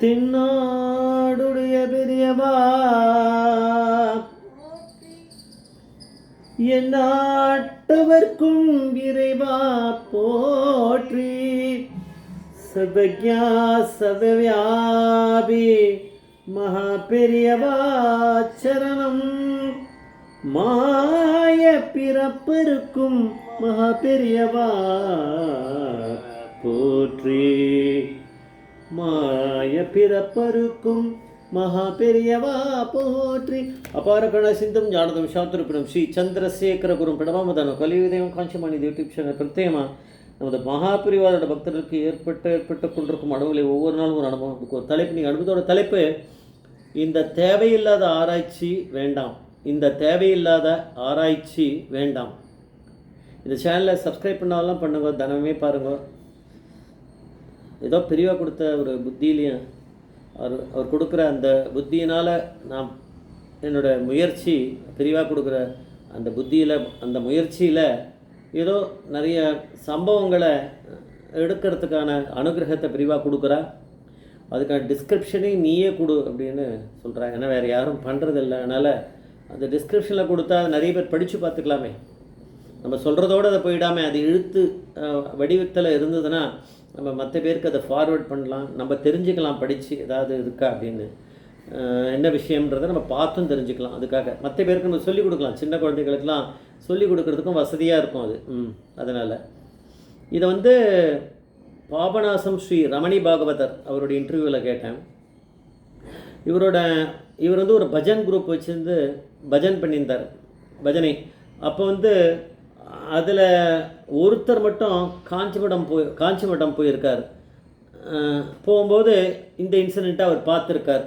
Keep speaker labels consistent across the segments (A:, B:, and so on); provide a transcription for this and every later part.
A: தென்னாடுடைய பெரியவா. என் நாட்டவர்க்கும் இறைவா போற்றி. சதக்யா சதவியாபி மகா பெரியவா சரணம். மாய பிறப்பிருக்கும் மகா பெரியவா போற்றி. மாய பிறப்பருக்கும் மகா பெரியவா போற்றி. அபார கண சிந்தும் ஜானதம் சாத்திருப்பிடம் ஸ்ரீ சந்திரசேகர குரும் பிடமாமதான கலியுதயம் காஞ்சிமணி யூடியூப் சேனல் பிரத்யேகமாக நமது மகாபிரிவாரோட பக்தர்களுக்கு ஏற்பட்ட ஏற்பட்டு கொண்டிருக்கும் அனுபவங்களை ஒவ்வொரு நாளும் ஒரு அனுபவம் கொடுக்கும். தலைப்பு நீங்கள் அனுபவத்தோட தலைப்பு இந்த தேவையில்லாத ஆராய்ச்சி வேண்டாம். இந்த தேவையில்லாத ஆராய்ச்சி வேண்டாம். இந்த சேனலை சப்ஸ்கிரைப் பண்ணாலாம் பண்ணுங்க தினமே பாருங்க. ஏதோ பிரிவாக கொடுத்த ஒரு புத்தியிலையும் அவர் அவர் கொடுக்குற அந்த புத்தியினால் நான் என்னோடய முயற்சி பிரிவாக கொடுக்குற அந்த புத்தியில் அந்த முயற்சியில் ஏதோ நிறைய சம்பவங்களை எடுக்கிறதுக்கான அனுகிரகத்தை பிரிவாக கொடுக்குறா. அதுக்கான டிஸ்கிரிப்ஷனையும் நீயே கொடு அப்படின்னு சொல்கிறா ஏன்னா வேறு யாரும் பண்ணுறதில்ல அதனால் அந்த டிஸ்கிரிப்ஷனில் கொடுத்தா நிறைய பேர் படித்து பார்த்துக்கலாமே. நம்ம சொல்கிறதோடு அதை போயிடாமல் அது இழுத்து வடிவத்தில் இருந்ததுன்னா நம்ம மற்ற பேருக்கு அதை ஃபார்வேர்ட் பண்ணலாம் நம்ம தெரிஞ்சுக்கலாம் படித்து ஏதாவது இருக்கா அப்படின்னு. என்ன விஷயம்ன்றதை நம்ம பார்த்தும் தெரிஞ்சுக்கலாம் அதுக்காக. மற்ற பேருக்கு நம்ம சொல்லிக் கொடுக்கலாம். சின்ன குழந்தைகளுக்கெல்லாம் சொல்லிக் கொடுக்கறதுக்கும் வசதியாக இருக்கும் அது. ம் அதனால். இதை வந்து பாபநாசம் ஸ்ரீ ரமணி பாகவதர் அவருடைய இன்டர்வியூவில் கேட்டேன். இவரோட இவர் வந்து ஒரு பஜன் குரூப் வச்சுருந்து பஜன் பண்ணியிருந்தார். பஜனை. அப்போ வந்து அதில் ஒருத்தர் மட்டும் காஞ்சிமடம் போய் காஞ்சிமடம் போயிருக்கார். போகும்போது இந்த இன்சிடெண்ட்டை அவர் பார்த்துருக்கார்.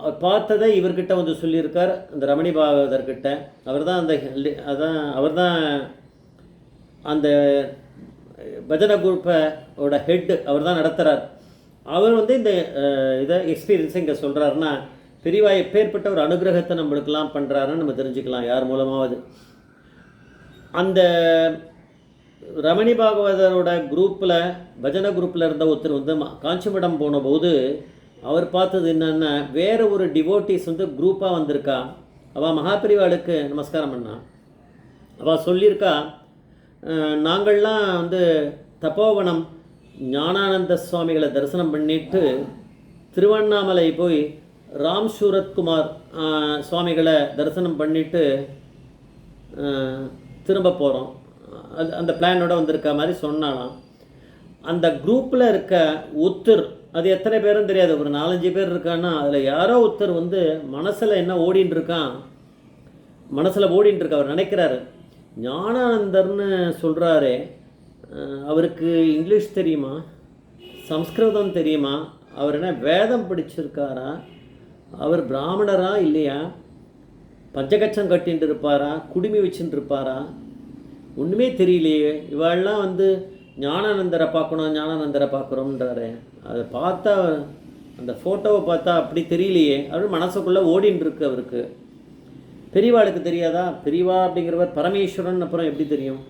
A: அவர் பார்த்ததை இவர்கிட்ட வந்து சொல்லியிருக்கார். அந்த ரமணி பாகவதர்கிட்ட. அவர் தான் அந்த அதான் அவர் தான் அந்த பஜனை குரூப்போட ஹெட் அவர் தான் நடத்துகிறார் அவர் வந்து இந்த இதை எக்ஸ்பீரியன்ஸை இங்கே சொல்கிறாருன்னா பெரியவா எப்பேற்பட்ட ஒரு அனுகிரகத்தை நம்மளுக்கெல்லாம் பண்ணுறாருன்னு நம்ம தெரிஞ்சுக்கலாம். யார் மூலமாவது. அந்த ரமணி பாகவதரோட குரூப்பில் பஜனை குரூப்பில் இருந்த ஒருத்தர் வந்து காஞ்சிமடம் போனபோது அவர் பார்த்தது என்னென்னா வேறு ஒரு டிவோட்டிஸ் வந்து குரூப்பாக வந்திருக்கா? அவள் மகாபிரிவாளுக்கு நமஸ்காரம் பண்ணா. அவள் சொல்லியிருக்கா நாங்கள்லாம் வந்து தப்போவனம் ஞானானந்த சுவாமிகளை தரிசனம் பண்ணிட்டு திருவண்ணாமலை போய் ராம் சூரத்குமார் சுவாமிகளை தரிசனம் பண்ணிட்டு திரும்ப போகிறோம் அது அந்த பிளானோட வந்திருக்க மாதிரி சொன்னாலாம் அந்த குரூப்பில் இருக்க ஒத்தர் அது எத்தனை பேரும் தெரியாது ஒரு நாலஞ்சு பேர் இருக்கான்னா அதில் யாரோ ஒருத்தர் வந்து மனசில் என்ன ஓடின்னு இருக்கான் மனசில் ஓடின்னு இருக்க அவர் நினைக்கிறாரு. ஞானானந்தர்னு சொல்கிறாரே அவருக்கு இங்கிலீஷ் தெரியுமா? சம்ஸ்கிருதம் தெரியுமா? அவர் என்ன வேதம் படிச்சிருக்காரா? அவர் பிராமணரா இல்லையா? பஞ்சகச்சம் கட்டின்னு இருப்பாரா குடுமி வச்சுட்டு இருப்பாரா ஒன்றுமே தெரியலையே. இவாள்லாம் வந்து ஞானானந்தரை பார்க்கணும் ஞானானந்தரை பார்க்குறோம்ன்றாரு அதை பார்த்தா அந்த ஃபோட்டோவை பார்த்தா அப்படி தெரியலையே. அவர் மனசுக்குள்ளே ஓடின்னு இருக்கு அவருக்கு. பெரியவாளுக்கு தெரியாதா? பெரியவா அப்படிங்கிறவர் பரமேஸ்வரன் அப்புறம் எப்படி தெரியும்?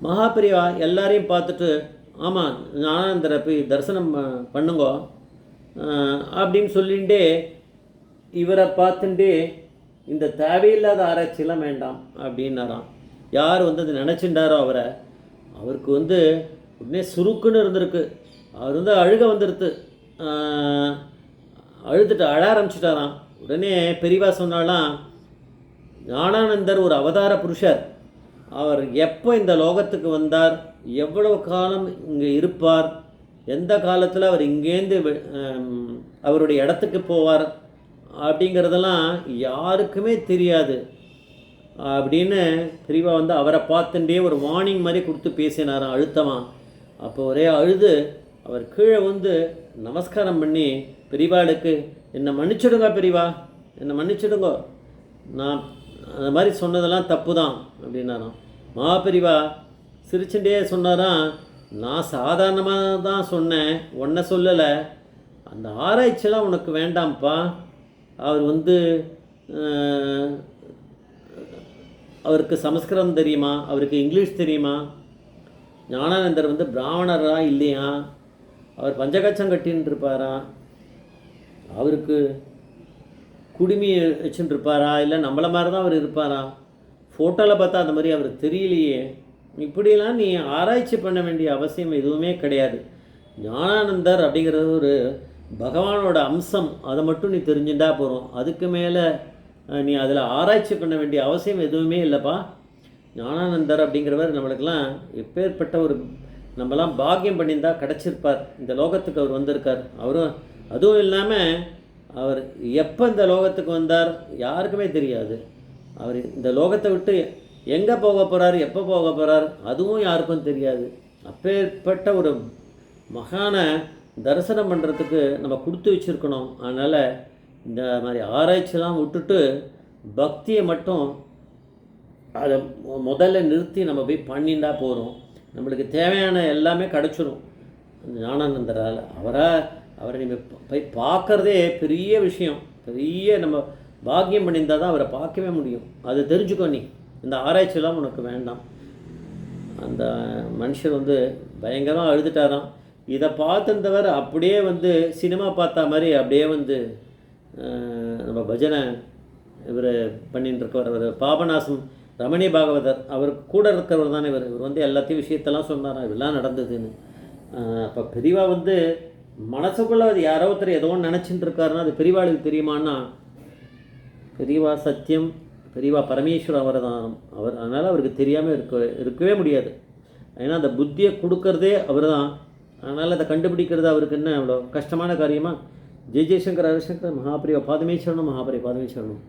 A: மகா பெரியவா எல்லாரையும் பார்த்துட்டு ஆமாம் ஞானானந்தரை போய் தரிசனம் ப- பண்ணுங்கோ அப்படின்னு சொல்லிகிட்டே இவரை பார்த்துட்டு இந்த தேவையில்லாத ஆராய்ச்சியெல்லாம் வேண்டாம் அப்படின்னாராம். யார் வந்து அது நினச்சிண்டாரோ அவரை அவருக்கு வந்து உடனே சுருக்குன்னு இருந்திருக்கு. அவர் வந்து அழுக வந்துடுது அழுதுட்டு அழ ஆரம்பிச்சிட்டாராம். உடனே பெரியவா சொன்னாலாம் ஞானானந்தர் ஒரு அவதார புருஷர். அவர் எப்போ இந்த லோகத்துக்கு வந்தார் எவ்வளவு காலம் இங்கே இருப்பார் எந்த காலத்தில் அவர் இங்கேருந்து அவருடைய இடத்துக்கு போவார் அப்படிங்கிறதெல்லாம் யாருக்குமே தெரியாது. அப்படின்னு பெரியவா வந்து அவரை பார்த்துட்டே ஒரு வார்னிங் மாதிரி கொடுத்து பேசினாராம் அழுத்தமா. அப்போ ஒரே அழுது அவர் கீழே வந்து நமஸ்காரம் பண்ணி பெரியவாளுக்கு என்னை மன்னிச்சிடுங்க பிரிவா என்னை மன்னிச்சிடுங்க. நான் அந்த மாதிரி சொன்னதெல்லாம் தப்பு தான் அப்படின்னாராம் மாபெரிவா சிரிச்சுட்டே சொன்னாராம் நான் சாதாரணமாக தான் சொன்னேன் உன்னை சொல்லலை. அந்த ஆராய்ச்சியெலாம் உனக்கு வேண்டாம்ப்பா. அவர் வந்து அவருக்கு சமஸ்கிருதம் தெரியுமா? அவருக்கு இங்கிலீஷ் தெரியுமா? ஞானானந்தர் வந்து பிராமணரா இல்லையா? அவர் பஞ்சகச்சம் கட்டின்னு இருப்பாரா அவருக்கு குடுமி வச்சுட்டு இருப்பாரா இல்லை நம்மள மாதிரி தான் அவர் இருப்பாரா? ஃபோட்டோவில் பார்த்தா அந்த மாதிரி அவர் தெரியலையே. இப்படிலாம் நீ ஆராய்ச்சி பண்ண வேண்டிய அவசியம் எதுவுமே கிடையாது. ஞானானந்தர் அப்படிங்கிறது ஒரு பகவானோட அம்சம் அதை மட்டும் நீ தெரிஞ்சுட்டா போகிறோம் அதுக்கு மேலே நீ அதில் ஆராய்ச்சி பண்ண வேண்டிய அவசியம் எதுவுமே இல்லைப்பா. ஞானானந்தர் அப்படிங்கிறவர் நம்மளுக்கெல்லாம் எப்பேற்பட்ட ஒரு நம்மலாம் பாக்கியம் பண்ணியிருந்தா கிடச்சிருப்பார். இந்த லோகத்துக்கு அவர் வந்திருக்கார். அவரும் அதுவும் இல்லாமல் அவர் எப்போ இந்த லோகத்துக்கு வந்தார் யாருக்குமே தெரியாது. அவர் இந்த லோகத்தை விட்டு எங்கே போக போகிறார் எப்போ போக போகிறார் அதுவும் யாருக்கும் தெரியாது. அப்பேற்பட்ட ஒரு மகான தரிசனம் பண்ணுறதுக்கு நம்ம கொடுத்து வச்சுருக்கணும். அதனால் இந்த மாதிரி ஆராய்ச்சிலாம் விட்டுட்டு பக்தியை மட்டும் அதை முதல்ல நிறுத்தி நம்ம போய் பண்ணிண்டா போகிறோம் நம்மளுக்கு தேவையான எல்லாமே கிடச்சிரும். ஞானானந்தரால். அவராக அவரை நீங்கள் போய் பார்க்கறதே பெரிய விஷயம். பெரிய நம்ம பாக்கியம் பண்ணியிருந்தால் தான் அவரை பார்க்கவே முடியும். அது தெரிஞ்சுக்கோ நீ. இந்த ஆராய்ச்சியெல்லாம் உனக்கு வேண்டாம். அந்த மனுஷர் வந்து பயங்கரமாக அழுதுட்டாராம். இதை பார்த்துருந்தவர் அப்படியே வந்து சினிமா பார்த்த மாதிரி அப்படியே வந்து நம்ம பஜனை இவர் பண்ணிட்டு இருக்கவர் அவர் பாபநாசம் ரமணி பாகவதர் அவர் கூட இருக்கிறவர் தானே இவர். இவர் வந்து எல்லாத்தையும் விஷயத்தெல்லாம் சொன்னாராம் இதெல்லாம் நடந்ததுன்னு. அப்போ பெரியவா வந்து மனசுக்குள்ளே அது யாரோ ஒருத்தர் ஏதோ ஒன்று நினச்சிட்டு இருக்காருன்னா அது பெரியவாளுக்கு தெரியுமான்னா பெரியவா சத்தியம் பெரியவா அவர் தான். அவர் அதனால் அவருக்கு தெரியாமல் இருக்க இருக்கவே முடியாது. ஏன்னா அந்த புத்தியை கொடுக்கறதே அவர் தான். அதனால் அதை கண்டுபிடிக்கிறது அவருக்கு என்ன அவ்வளோ கஷ்டமான காரியமாக ஜெய் ஜெய்சங்கர் ஹரிசங்கர் மகாபிரிவா பாதமேஸ்வரனும் மகாபிரி பாதமேஸ்வரனும்.